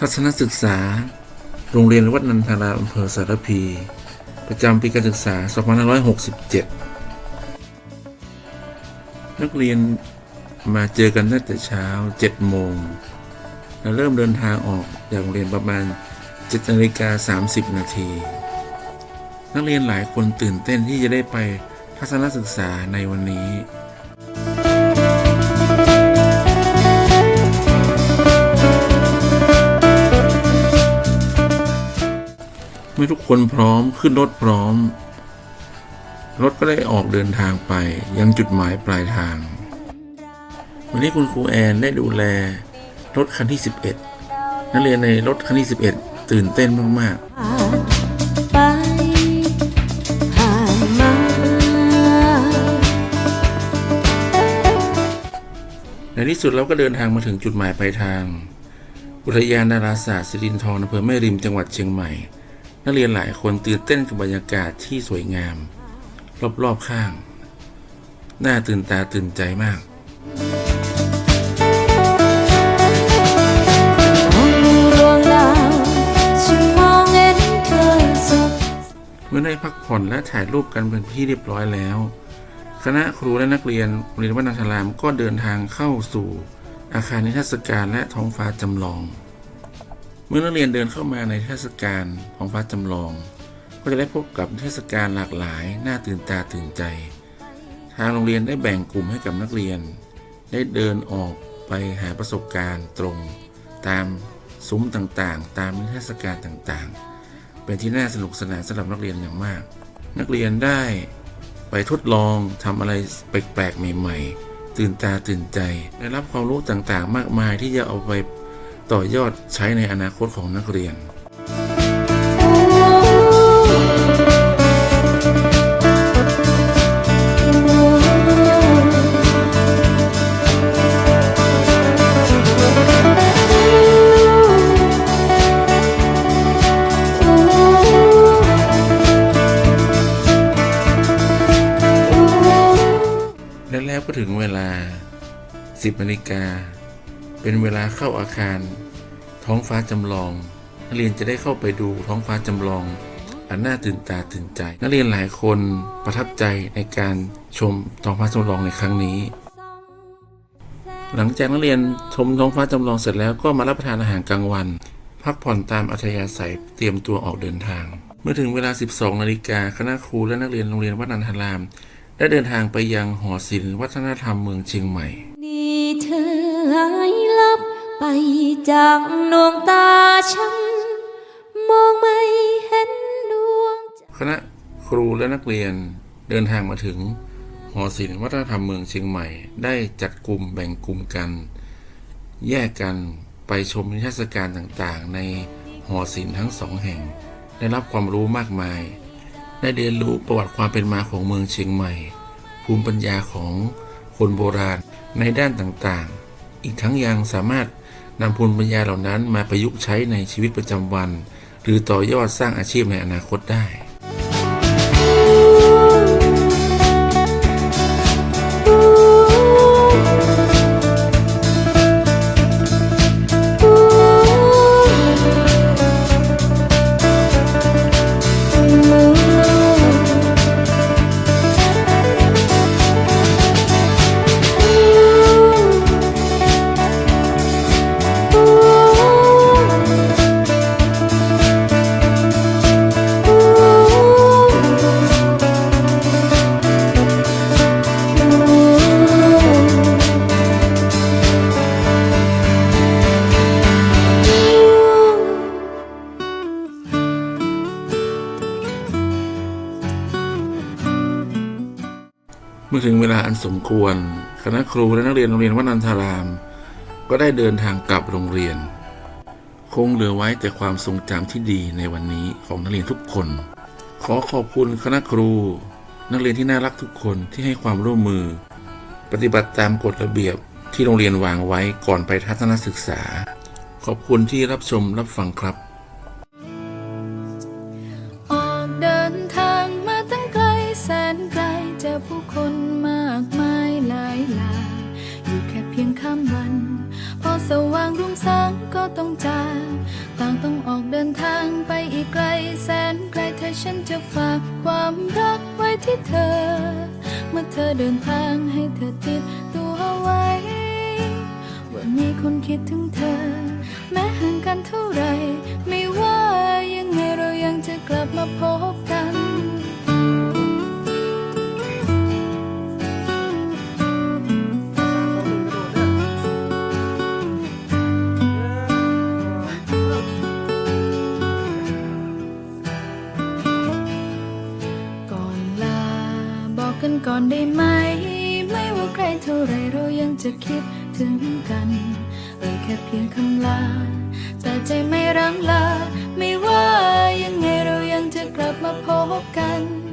ทัศนศึกษา โรงเรียนวัดนันทาราอำเภอสารพี ประจำปีการศึกษา 2567 นักเรียนมาเจอกันตั้งแต่เช้า 7 โมง และเริ่มเดินทางออกจากโรงเรียนประมาณ 7นาฬิกา30 นาที นักเรียนหลายคนตื่นเต้นที่จะได้ไปทัศนศึกษาในวันนี้ เมื่อทุกคนพร้อมขึ้นรถพร้อม รถก็ได้ออกเดินทางไปยังจุดหมายปลายทาง วันนี้คุณครูแอนได้ดูแลรถคันที่ 11 นักเรียนในรถคันที่ 11 ตื่นเต้นมากไปมาๆในที่สุดเราก็เดินทางมาถึงจุดหมายปลายทาง อุทยานดาราศาสตร์สิรินธรอำเภอแม่ริมจังหวัดเชียงใหม่ นักเรียนหลายคนตื่นเต้นกับบรรยากาศที่สวยงาม รอบๆข้าง น่าตื่นตาตื่นใจมากเห็นเธอสดเมื่อได้พักผ่อนและถ่ายรูปกันเป็นที่เรียบร้อยแล้ว คณะครูและนักเรียนโรงเรียนวัดนันทรามก็เดินทางเข้าสู่อาคารนิทรรศการและท้องฟ้าจำลอง เมื่อนักเรียนเดินเข้ามาในนิทศการท้องฟ้าจำลอง ก็จะได้พบกับนิทศการหลากหลายน่าตื่นตาตื่นใจ ทางโรงเรียนได้แบ่งกลุ่มให้กับนักเรียน ได้เดินออกไปหาประสบการณ์ตรง ตามซุ้มต่างๆ ตามนิทรรศการต่างๆ เป็นที่น่าสนุกสนานสำหรับนักเรียนอย่างมาก นักเรียนได้ไปทดลองทำอะไรแปลกๆใหม่ ๆ ตื่นตาตื่นใจ ได้รับความรู้ต่างๆ มากมายที่จะเอาไป ต่อยอดใช้ในอนาคตของนักเรียน และแล้วก็ถึงเวลา 10นาฬิกา เป็นเวลาเข้าอาคาร ท้องฟ้าจำลอง นักเรียนจะได้เข้าไปดูท้องฟ้าจำลอง อันน่าตื่นตาตื่นใจ นักเรียนหลายคนประทับใจในการชมท้องฟ้าจำลองในครั้งนี้ หลังจากนักเรียนชมท้องฟ้าจำลองเสร็จแล้วก็มารับประทานอาหารกลางวัน พักผ่อนตามอัธยาศัยเตรียมตัวออกเดินทาง เมื่อถึงเวลา 12 นาฬิกาคณะครูและนักเรียนโรงเรียนวัดนันทารามได้เดินทางไปยังหอศิลป์วัฒนธรรมเมืองเชียงใหม่ หายลับไปจากดวงตาฉัน มองไม่เห็นดวงคณะครูและนักเรียนเดินทางมาถึงหอศิลป์วัฒนธรรมเมืองเชียงใหม่ ได้จัดกลุ่มแบ่งกลุ่มกัน แยกกันไปชมนิทรรศการต่างๆ ในหอศิลป์ทั้งสองแห่ง ได้รับความรู้มากมาย ได้เรียนรู้ประวัติความเป็นมาของเมืองเชียงใหม่ ภูมิปัญญาของคนโบราณในด้านต่างๆ อีกทั้งยังสามารถนำภูมิปัญญาเหล่านั้นมาประยุกต์ใช้ในชีวิตประจำวัน หรือต่อยอดสร้างอาชีพในอนาคตได้ มื่อถึงเวลาอันสมควร คณะครูและนักเรียนโรงเรียนวัดนันทาราม ก็ได้เดินทางกลับโรงเรียน คงเหลือไว้แต่ความทรงจำที่ดีในวันนี้ของนักเรียนทุกคน ขอขอบคุณคณะครู นักเรียนที่น่ารักทุกคนที่ให้ความร่วมมือ ปฏิบัติตามกฎระเบียบที่โรงเรียนวางไว้ก่อนไปทัศนศึกษา ขอบคุณที่รับชมรับฟังครับ ต้องจากต่างต้องออกเดินทางไปอีกไกลแสนไกลเธอฉันจะฝากความรักไว้ที่เธอ เมื่อเธอเดินทางให้เธอติดตัวไว้ ว่ามีคนคิดถึงเธอ แม้ห่างกันเท่าไหรไม่ว่ายังไงเรายังจะกลับมาพบ จะคิดถึงกัน เอ่ยแค่เพียงคำลา แต่ใจไม่รังลา ไม่ว่ายังไงเรายังจะกลับมาพบกัน